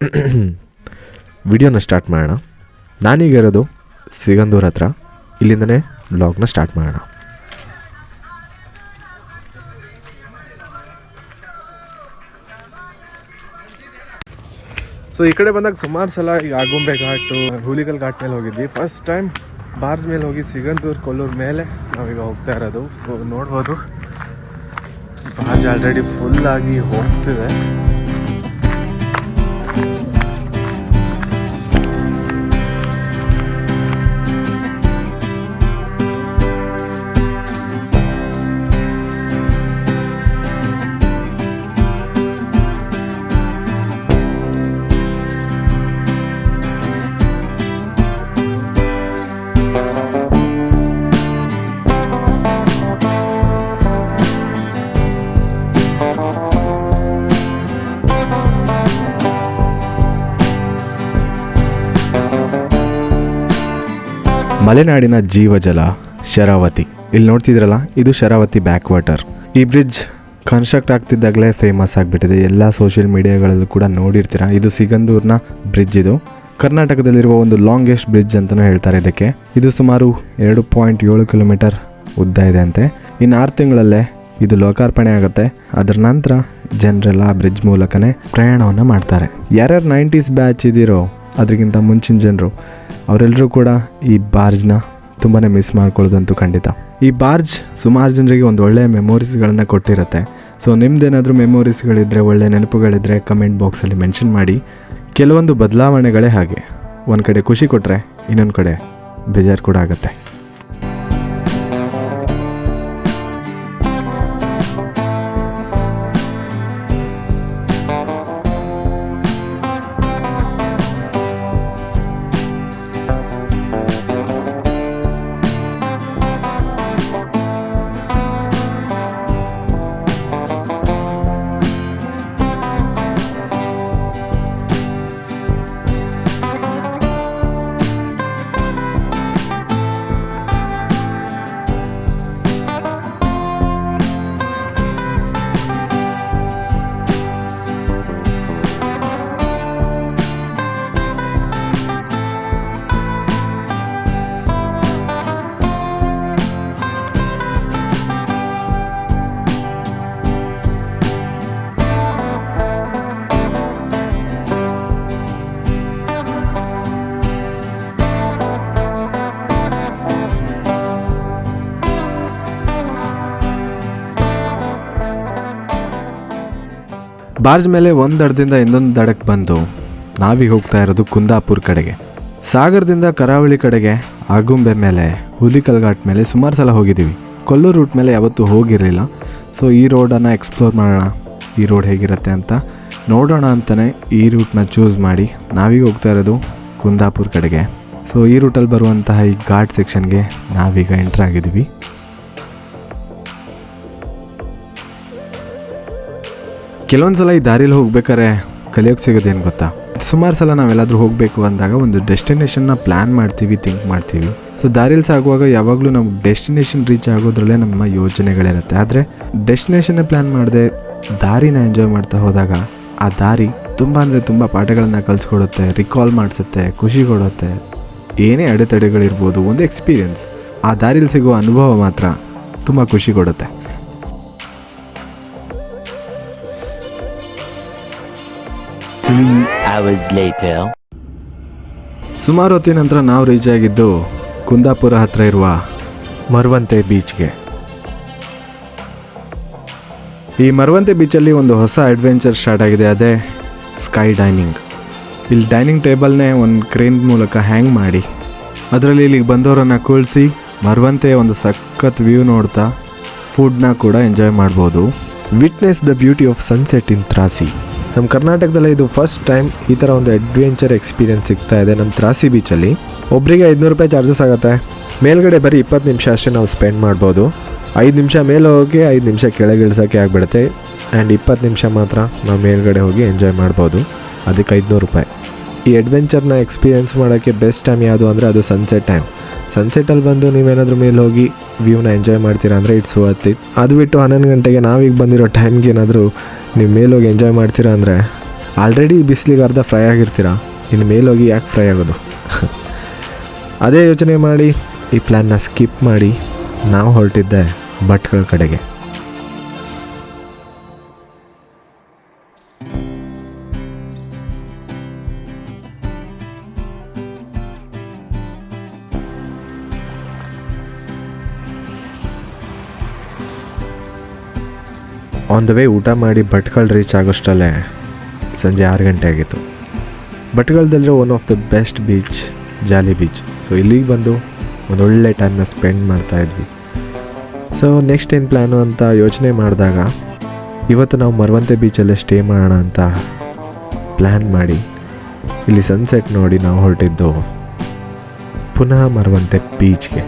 ವಿಡಿಯೋನ ಸ್ಟಾರ್ಟ್ ಮಾಡೋಣ. ನಾನೀಗ ಇರೋದು ಸಿಗಂದೂರ್ ಹತ್ರ. ಇಲ್ಲಿಂದನೇ ಬ್ಲಾಗ್ನ ಸ್ಟಾರ್ಟ್ ಮಾಡೋಣ. ಸೊ ಈ ಕಡೆ ಬಂದಾಗ ಸುಮಾರು ಸಲ ಈಗ ಆಗುಂಬೆ ಘಾಟು, ಹುಲಿಗಲ್ ಘಾಟ್ ಮೇಲೆ ಹೋಗಿದ್ವಿ. ಫಸ್ಟ್ ಟೈಮ್ ಬಾರ್ಜ್ ಮೇಲೆ ಹೋಗಿ ಸಿಗಂದೂರ್ ಕೊಲ್ಲೂರ್ ಮೇಲೆ ನಾವೀಗ ಹೋಗ್ತಾ ಇರೋದು. ಸೊ ನೋಡ್ಬೋದು. ಬಾರ್ಜ್ ಆಲ್ರೆಡಿ ಆಗಿ ಹೋಗ್ತಿದೆ ಮಲೆನಾಡಿನ ಜೀವಜಲ ಶರಾವತಿ. ಇಲ್ಲಿ ನೋಡ್ತಿದ್ರಲ್ಲ, ಇದು ಶರಾವತಿ ಬ್ಯಾಕ್ ವಾಟರ್ ಈ ಬ್ರಿಡ್ಜ್ ಕನ್ಸ್ಟ್ರಕ್ಟ್ ಆಗ್ತಿದ್ದಾಗಲೇ ಫೇಮಸ್ ಆಗಿಬಿಟ್ಟಿದೆ. ಎಲ್ಲ ಸೋಷಿಯಲ್ ಮೀಡಿಯಾಗಳಲ್ಲೂ ಕೂಡ ನೋಡಿರ್ತೀರ? ಇದು ಸಿಗಂದೂರ್ನ ಬ್ರಿಡ್ಜ್ ಇದು. ಕರ್ನಾಟಕದಲ್ಲಿರುವ ಒಂದು ಲಾಂಗೆಸ್ಟ್ ಬ್ರಿಡ್ಜ್ ಅಂತಲೂ ಹೇಳ್ತಾರೆ ಇದಕ್ಕೆ. ಇದು ಸುಮಾರು ಎರಡು ಪಾಯಿಂಟ್ ಏಳು ಕಿಲೋಮೀಟರ್ ಉದ್ದ ಇದೆ ಅಂತೆ. ಇನ್ನು ಆರು ತಿಂಗಳಲ್ಲೇ ಇದು ಲೋಕಾರ್ಪಣೆ ಆಗುತ್ತೆ. ಅದರ ನಂತರ ಜನರೆಲ್ಲ ಆ ಬ್ರಿಡ್ಜ್ ಮೂಲಕನೇ ಪ್ರಯಾಣವನ್ನು ಮಾಡ್ತಾರೆ. ಯಾರ್ಯಾರು ನೈಂಟೀಸ್ ಬ್ಯಾಚ್ ಇದ್ದೀರೋ ಅದಕ್ಕಿಂತ ಮುಂಚಿನ ಜನರು ಅವರೆಲ್ಲರೂ ಕೂಡ ಈ ಬಾರ್ಜ್ನ ತುಂಬಾ ಮಿಸ್ ಮಾಡ್ಕೊಳ್ಳೋದಂತೂ ಖಂಡಿತ. ಈ ಬಾರ್ಜ್ ಸುಮಾರು ಜನರಿಗೆ ಒಂದು ಒಳ್ಳೆಯ ಮೆಮೊರೀಸ್ಗಳನ್ನು ಕೊಟ್ಟಿರುತ್ತೆ. ಸೊ ನಿಮ್ಮದೇನಾದರೂ ಮೆಮೊರೀಸ್ಗಳಿದ್ದರೆ ಒಳ್ಳೆ ನೆನಪುಗಳಿದ್ದರೆ ಕಮೆಂಟ್ ಬಾಕ್ಸಲ್ಲಿ ಮೆನ್ಷನ್ ಮಾಡಿ. ಕೆಲವೊಂದು ಬದಲಾವಣೆಗಳೇ ಹಾಗೆ. ಒಂದು ಕಡೆ ಖುಷಿ ಕೊಟ್ಟರೆ ಇನ್ನೊಂದು ಕಡೆ ಬೇಜಾರು ಕೂಡ ಆಗುತ್ತೆ. ಬಾರ್ಜ್ ಮೇಲೆ ಒಂದು ದಡದಿಂದ ಇನ್ನೊಂದು ದಡಕ್ಕೆ ಬಂದು ನಾವೀಗ ಹೋಗ್ತಾ ಇರೋದು ಕುಂದಾಪುರ ಕಡೆಗೆ. ಸಾಗರದಿಂದ ಕರಾವಳಿ ಕಡೆಗೆ ಆಗುಂಬೆ ಮೇಲೆ ಹುಲಿಕಲ್ಘಾಟ್ ಮೇಲೆ ಸುಮಾರು ಸಲ ಹೋಗಿದ್ದೀವಿ. ಕೊಲ್ಲೂರು ರೂಟ್ ಮೇಲೆ ಯಾವತ್ತೂ ಹೋಗಿರಲಿಲ್ಲ. ಸೊ ಈ ರೋಡನ್ನು ಎಕ್ಸ್ಪ್ಲೋರ್ ಮಾಡೋಣ. ಈ ರೋಡ್ ಹೇಗಿರುತ್ತೆ ಅಂತ ನೋಡೋಣ ಅಂತಲೇ ಈ ರೂಟ್ನ ಚೂಸ್ ಮಾಡಿ ನಾವೀಗ ಹೋಗ್ತಾ ಇರೋದು ಕುಂದಾಪುರ ಕಡೆಗೆ. ಸೊ ಈ ರೂಟಲ್ಲಿ ಬರುವಂತಹ ಈ ಘಾಟ್ ಸೆಕ್ಷನ್ಗೆ ನಾವೀಗ ಎಂಟ್ರ್ ಆಗಿದ್ದೀವಿ ಕೆಲವೊಂದು ಸಲ ಈ ದಾರಿಲಿ ಹೋಗ್ಬೇಕಾದ್ರೆ ಕಲಿಯೋಕೆ ಸಿಗೋದೇನು ಗೊತ್ತಾ? ಸುಮಾರು ಸಲ ನಾವೆಲ್ಲಾದರೂ ಹೋಗಬೇಕು ಅಂದಾಗ ಒಂದು ಡೆಸ್ಟಿನೇಷನ್ನ ಪ್ಲ್ಯಾನ್ ಮಾಡ್ತೀವಿ, ಥಿಂಕ್ ಮಾಡ್ತೀವಿ. ಸೊ, ದಾರಿಲಿ ಸಾಗುವಾಗ ಯಾವಾಗಲೂ ನಮ್ಮ ಡೆಸ್ಟಿನೇಷನ್ ರೀಚ್ ಆಗೋದ್ರಲ್ಲೇ ನಮ್ಮ ಯೋಜನೆಗಳಿರುತ್ತೆ. ಆದರೆ, ಡೆಸ್ಟಿನೇಷನ್ನೇ ಪ್ಲ್ಯಾನ್ ಮಾಡದೆ ದಾರಿನ ಎಂಜಾಯ್ ಮಾಡ್ತಾ ಹೋದಾಗ ಆ ದಾರಿ ತುಂಬ ಅಂದರೆ ತುಂಬ ಪಾಠಗಳನ್ನು ಕಲಿಸ್ಕೊಡುತ್ತೆ ರಿಕಾಲ್ ಮಾಡಿಸುತ್ತೆ, ಖುಷಿ ಕೊಡುತ್ತೆ. ಏನೇ ಅಡೆತಡೆಗಳಿರ್ಬೋದು, ಒಂದು ಎಕ್ಸ್ಪೀರಿಯನ್ಸ್ ಆ ದಾರಿಲಿ ಸಿಗುವ ಅನುಭವ ಮಾತ್ರ ತುಂಬ ಖುಷಿ ಕೊಡುತ್ತೆ. ಸುಮಾರು ಹೊತ್ತಿನ ನಂತರ ನಾವು ರೀಚ್ ಆಗಿದ್ದು ಕುಂದಾಪುರ ಹತ್ರ ಇರುವ ಮರವಂತೆ ಬೀಚ್ಗೆ ಈ ಮರವಂತೆ ಬೀಚಲ್ಲಿ ಒಂದು ಹೊಸ ಅಡ್ವೆಂಚರ್ ಸ್ಟಾರ್ಟ್ ಆಗಿದೆ, ಅದೇ ಸ್ಕೈ ಡೈನಿಂಗ್ ಇಲ್ಲಿ ಡೈನಿಂಗ್ ಟೇಬಲ್ನೇ ಒಂದು ಕ್ರೇನ್ ಮೂಲಕ ಹ್ಯಾಂಗ್ ಮಾಡಿ, ಅದರಲ್ಲಿ ಇಲ್ಲಿಗೆ ಬಂದವರನ್ನು ಕೂಳಿಸಿ ಮರವಂತೆ ಒಂದು ಸಖತ್ ವ್ಯೂ ನೋಡ್ತಾ ಫುಡ್ನ ಕೂಡ ಎಂಜಾಯ್ ಮಾಡ್ಬೋದು. Witness the beauty of sunset in Trasi ನಮ್ಮ ಕರ್ನಾಟಕದಲ್ಲೇ ಇದು ಫಸ್ಟ್ ಟೈಮ್ ಈ ಥರ ಒಂದು ಅಡ್ವೆಂಚರ್ ಎಕ್ಸ್ಪೀರಿಯನ್ಸ್ ಸಿಗ್ತಾ ಇದೆ ನಮ್ಮ ತ್ರಾಸಿ ಬೀಚಲ್ಲಿ ಒಬ್ಬರಿಗೆ ಐದುನೂರು ರೂಪಾಯಿ ಚಾರ್ಜಸ್ ಆಗುತ್ತೆ. ಮೇಲ್ಗಡೆ ಬರೀ ಇಪ್ಪತ್ತು ನಿಮಿಷ ಅಷ್ಟೇ ನಾವು ಸ್ಪೆಂಡ್ ಮಾಡ್ಬೋದು. ಐದು ನಿಮಿಷ ಮೇಲೆ ಹೋಗಿ ಐದು ನಿಮಿಷ ಕೆಳಗೆ ಇಳಿಸೋಕ್ಕೆ ಆಗಿಬಿಡುತ್ತೆ. ಆ್ಯಂಡ್ ಇಪ್ಪತ್ತು ನಿಮಿಷ ಮಾತ್ರ ನಾವು ಮೇಲ್ಗಡೆ ಹೋಗಿ ಎಂಜಾಯ್ ಮಾಡ್ಬೋದು. ಅದಕ್ಕೆ ಐದುನೂರು ರೂಪಾಯಿ. ಈ ಅಡ್ವೆಂಚರ್ನ ಎಕ್ಸ್ಪೀರಿಯೆನ್ಸ್ ಮಾಡೋಕ್ಕೆ ಬೆಸ್ಟ್ ಟೈಮ್ ಯಾವುದು ಅಂದರೆ ಅದು ಸನ್ಸೆಟ್ ಟೈಮ್ ಸನ್ಸೆಟಲ್ಲಿ ಬಂದು ನೀವೇನಾದರೂ ಮೇಲೆ ಹೋಗಿ ವ್ಯೂನ ಎಂಜಾಯ್ ಮಾಡ್ತೀರಾ ಅಂದರೆ ಇಟ್ಸ್ ವರ್ತ್ ಇಟ್ ಅದು ಬಿಟ್ಟು ಹನ್ನೊಂದು ಗಂಟೆಗೆ ನಾವೀಗ ಬಂದಿರೋ ಟೈಮ್ಗೆ ಏನಾದರೂ ನೀವು ಮೇಲೋಗಿ ಎಂಜಾಯ್ ಮಾಡ್ತೀರಾ ಅಂದರೆ ಆಲ್ರೆಡಿ ಬಿಸಿಲಿಗೆ ಅರ್ಧ ಫ್ರೈ ಆಗಿರ್ತೀರಾ ಇನ್ನು ಮೇಲೋಗಿ ಯಾಕೆ ಫ್ರೈ ಆಗೋದು? ಅದೇ ಯೋಚನೆ ಮಾಡಿ, ಈ ಪ್ಲ್ಯಾನ್ನ ಸ್ಕಿಪ್ ಮಾಡಿ, ನಾವು ಹೊರಟಿದ್ದೆ ಭಟ್ಗಳ ಕಡೆಗೆ. ಆನ್ ದ ವೇ ಊಟ ಮಾಡಿ ಭಟ್ಕಳ ರೀಚ್ ಆಗೋಷ್ಟಲ್ಲೇ ಸಂಜೆ ಆರು ಗಂಟೆ ಆಗಿತ್ತು. ಭಟ್ಕಳದಲ್ಲಿರೋ one of the best beach Jali beach so ಇಲ್ಲಿಗೆ ಬಂದು ಒಂದು ಒಳ್ಳೆ ಟೈಮ್ನ ಸ್ಪೆಂಡ್ ಮಾಡ್ತಾ ಇದ್ವಿ. ಸೊ ನೆಕ್ಸ್ಟ್ ಏನು ಪ್ಲ್ಯಾನು ಅಂತ ಯೋಚನೆ ಮಾಡಿದಾಗ, ಇವತ್ತು ನಾವು ಮರವಂತೆ ಬೀಚಲ್ಲೇ ಸ್ಟೇ ಮಾಡೋಣ ಅಂತ ಪ್ಲ್ಯಾನ್ ಮಾಡಿ ಇಲ್ಲಿ ಸನ್ಸೆಟ್ ನೋಡಿ ನಾವು ಹೊರಟಿದ್ದು. ಪುನಃ ಮರವಂತೆ ಬೀಚ್ಗೆ